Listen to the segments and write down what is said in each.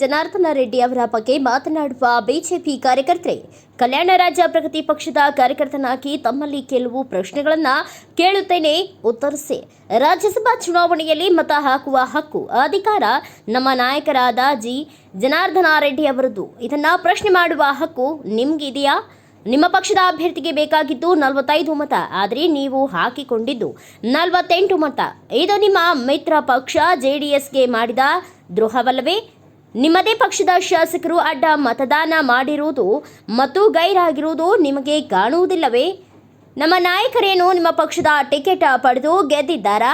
ಜನಾರ್ದನ ರೆಡ್ಡಿ ಅವರ ಬಗ್ಗೆ ಮಾತನಾಡುವ ಬಿಜೆಪಿ ಕಾರ್ಯಕರ್ತರೆ, ಕಲ್ಯಾಣ ರಾಜ್ಯ ಪ್ರಗತಿ ಪಕ್ಷದ ಕಾರ್ಯಕರ್ತನಾಗಿ ತಮ್ಮಲ್ಲಿ ಕೆಲವು ಪ್ರಶ್ನೆಗಳನ್ನು ಕೇಳುತ್ತೇನೆ. ಉತ್ತರಿಸಿ, ರಾಜ್ಯಸಭಾ ಚುನಾವಣೆಯಲ್ಲಿ ಮತ ಹಾಕುವ ಹಕ್ಕು, ಅಧಿಕಾರ ನಮ್ಮ ನಾಯಕರಾದ ಜಿ. ಜನಾರ್ದನ ರೆಡ್ಡಿ ಅವರದ್ದು. ಇದನ್ನು ಪ್ರಶ್ನೆ ಮಾಡುವ ಹಕ್ಕು ನಿಮಗಿದೆಯಾ? ನಿಮ್ಮ ಪಕ್ಷದ ಅಭ್ಯರ್ಥಿಗೆ ಬೇಕಾಗಿದ್ದು ನಲವತ್ತೈದು ಮತ, ಆದರೆ ನೀವು ಹಾಕಿಕೊಂಡಿದ್ದು ನಲವತ್ತೆಂಟು ಮತ. ಇದು ನಿಮ್ಮ ಮಿತ್ರ ಪಕ್ಷ ಜೆಡಿಎಸ್ಗೆ ಮಾಡಿದ ದ್ರೋಹವಲ್ಲವೇ? ನಿಮ್ಮದೇ ಪಕ್ಷದ ಶಾಸಕರು ಅಡ್ಡ ಮತದಾನ ಮಾಡಿರುವುದು ಮತ್ತು ಗೈರಾಗಿರುವುದು ನಿಮಗೆ ಕಾಣುವುದಿಲ್ಲವೇ? ನಮ್ಮ ನಾಯಕರೇನು ನಿಮ್ಮ ಪಕ್ಷದ ಟಿಕೆಟ್ ಪಡೆದು ಗೆದ್ದಿದ್ದಾರಾ?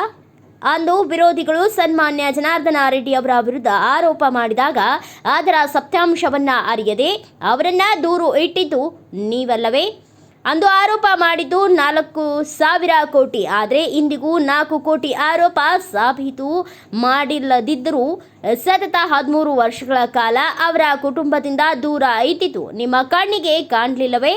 ಅಂದು ವಿರೋಧಿಗಳು ಸನ್ಮಾನ್ಯ ಜನಾರ್ದನ ರೆಡ್ಡಿ ಅವರ ವಿರುದ್ಧ ಆರೋಪ ಮಾಡಿದಾಗ ಅದರ ಸತ್ಯಾಂಶವನ್ನ ಅರಿಯದೆ ಅವರನ್ನ ದೂರು ಇಟ್ಟಿದ್ದು ನೀವಲ್ಲವೇ? ಅಂದು ಆರೋಪ ಮಾಡಿದ್ದು ನಾಲ್ಕು ಸಾವಿರ ಕೋಟಿ. ಆದರೆ ಇಂದಿಗೂ ನಾಲ್ಕು ಕೋಟಿ ಆರೋಪ ಸಾಬೀತು ಮಾಡಿಲ್ಲದಿದ್ದರೂ ಸತತ ಹದಿಮೂರು ವರ್ಷಗಳ ಕಾಲ ಅವರ ಕುಟುಂಬದಿಂದ ದೂರ ಐತಿತು ನಿಮ್ಮ ಕಣ್ಣಿಗೆ ಕಾಣಲಿಲ್ಲವೇ?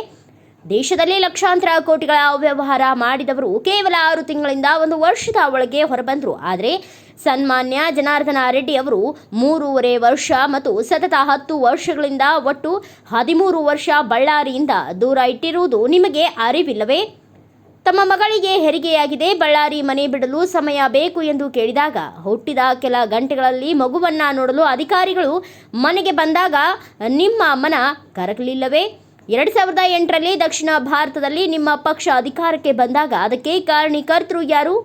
ದೇಶದಲ್ಲಿ ಲಕ್ಷಾಂತರ ಕೋಟಿಗಳ ಅವ್ಯವಹಾರ ಮಾಡಿದವರು ಕೇವಲ ಆರು ತಿಂಗಳಿಂದ ಒಂದು ವರ್ಷದ ಒಳಗೆ ಹೊರಬಂದರು. ಆದರೆ ಸನ್ಮಾನ್ಯ ಜನಾರ್ದನ ರೆಡ್ಡಿ ಅವರು ಮೂರುವರೆ ವರ್ಷ ಮತ್ತು ಸತತ ಹತ್ತು ವರ್ಷಗಳಿಂದ ಒಟ್ಟು ಹದಿಮೂರು ವರ್ಷ ಬಳ್ಳಾರಿಯಿಂದ ದೂರ ಇಟ್ಟಿರುವುದು ನಿಮಗೆ ಅರಿವಿಲ್ಲವೇ? ತಮ್ಮ ಮಗಳಿಗೆ ಹೆರಿಗೆಯಾಗಿದೆ, ಬಳ್ಳಾರಿ ಮನೆ ಬಿಡಲು ಸಮಯ ಬೇಕು ಎಂದು ಕೇಳಿದಾಗ ಹುಟ್ಟಿದ ಕೆಲ ಗಂಟೆಗಳಲ್ಲಿ ಮಗುವನ್ನ ನೋಡಲು ಅಧಿಕಾರಿಗಳು ಮನೆಗೆ ಬಂದಾಗ ನಿಮ್ಮ ಮನ ಕರಗಲಿಲ್ಲವೇ? ಎರಡು ಸಾವಿರದ ಎಂಟರಲ್ಲಿ ದಕ್ಷಿಣ ಭಾರತದಲ್ಲಿ ನಿಮ್ಮ ಪಕ್ಷ ಅಧಿಕಾರಕ್ಕೆ ಬಂದಾಗ ಅದಕ್ಕೆ ಕಾರಣೀಕರ್ತರು ಯಾರು?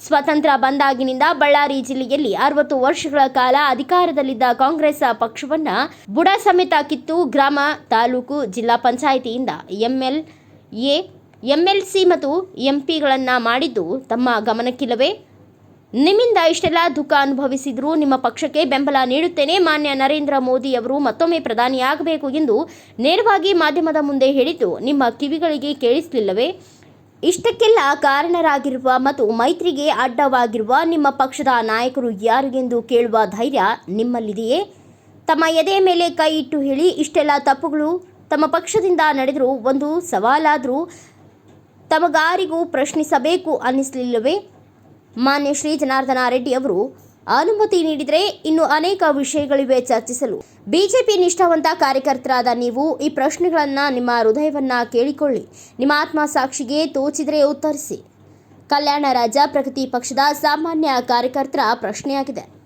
ಸ್ವತಂತ್ರ ಬಂದಾಗಿನಿಂದ ಬಳ್ಳಾರಿ ಜಿಲ್ಲೆಯಲ್ಲಿ ಅರವತ್ತು ವರ್ಷಗಳ ಕಾಲ ಅಧಿಕಾರದಲ್ಲಿದ್ದ ಕಾಂಗ್ರೆಸ್ ಪಕ್ಷವನ್ನ ಬುಡ ಸಮೇತ ಕಿತ್ತು ಗ್ರಾಮ, ತಾಲೂಕು, ಜಿಲ್ಲಾ ಪಂಚಾಯಿತಿಯಿಂದ ಎಂಎಲ್, ಎ, ಎಂಎಲ್ಸಿ ಮತ್ತು ಎಂಪಿಗಳನ್ನ ಮಾಡಿದ್ದು ತಮ್ಮ ಗಮನಕ್ಕಿಲ್ಲವೇ? ನಿಮ್ಮಿಂದ ಇಷ್ಟೆಲ್ಲ ದುಃಖ ಅನುಭವಿಸಿದರೂ ನಿಮ್ಮ ಪಕ್ಷಕ್ಕೆ ಬೆಂಬಲ ನೀಡುತ್ತೇನೆ. ಮಾನ್ಯ ನರೇಂದ್ರ ಮೋದಿ ಅವರು ಮತ್ತೊಮ್ಮೆ ಪ್ರಧಾನಿಯಾಗಬೇಕು ಎಂದು ನೇರವಾಗಿ ಮಾಧ್ಯಮದ ಮುಂದೆ ಹೇಳಿದ್ದು, ನಿಮ್ಮ ಕಿವಿಗಳಿಗೆ ಕೇಳಿಸಲಿಲ್ಲವೇ? ಇಷ್ಟಕ್ಕೆಲ್ಲ ಕಾರಣರಾಗಿರುವ ಮತ್ತು ಮೈತ್ರಿಗೆ ಅಡ್ಡವಾಗಿರುವ ನಿಮ್ಮ ಪಕ್ಷದ ನಾಯಕರು ಯಾರು ಕೇಳುವ ಧೈರ್ಯ ನಿಮ್ಮಲ್ಲಿದೆಯೇ? ತಮ್ಮ ಎದೆಯ ಮೇಲೆ ಕೈ ಇಟ್ಟು ಹೇಳಿ, ಇಷ್ಟೆಲ್ಲ ತಪ್ಪುಗಳು ತಮ್ಮ ಪಕ್ಷದಿಂದ ನಡೆದರೂ ಒಂದು ಸವಾಲಾದರೂ ತಮಗಾರಿಗೂ ಪ್ರಶ್ನಿಸಬೇಕು ಅನ್ನಿಸಲಿಲ್ಲವೇ? ಮಾನ್ಯ ಶ್ರೀ ಜನಾರ್ದನ ರೆಡ್ಡಿ ಅವರು ಅನುಮತಿ ನೀಡಿದರೆ ಇನ್ನು ಅನೇಕ ವಿಷಯಗಳಿವೆ ಚರ್ಚಿಸಲು. ಬಿಜೆಪಿ ನಿಷ್ಠಾವಂತ ಕಾರ್ಯಕರ್ತರಾದ ನೀವು ಈ ಪ್ರಶ್ನೆಗಳನ್ನು ನಿಮ್ಮ ಹೃದಯವನ್ನ ಕೇಳಿಕೊಳ್ಳಿ. ನಿಮ್ಮ ಆತ್ಮಸಾಕ್ಷಿಗೆ ತೋಚಿದರೆ ಉತ್ತರಿಸಿ. ಕಲ್ಯಾಣ ರಾಜ್ಯ ಪ್ರಗತಿ ಪಕ್ಷದ ಸಾಮಾನ್ಯ ಕಾರ್ಯಕರ್ತರ ಪ್ರಶ್ನೆಯಾಗಿದೆ.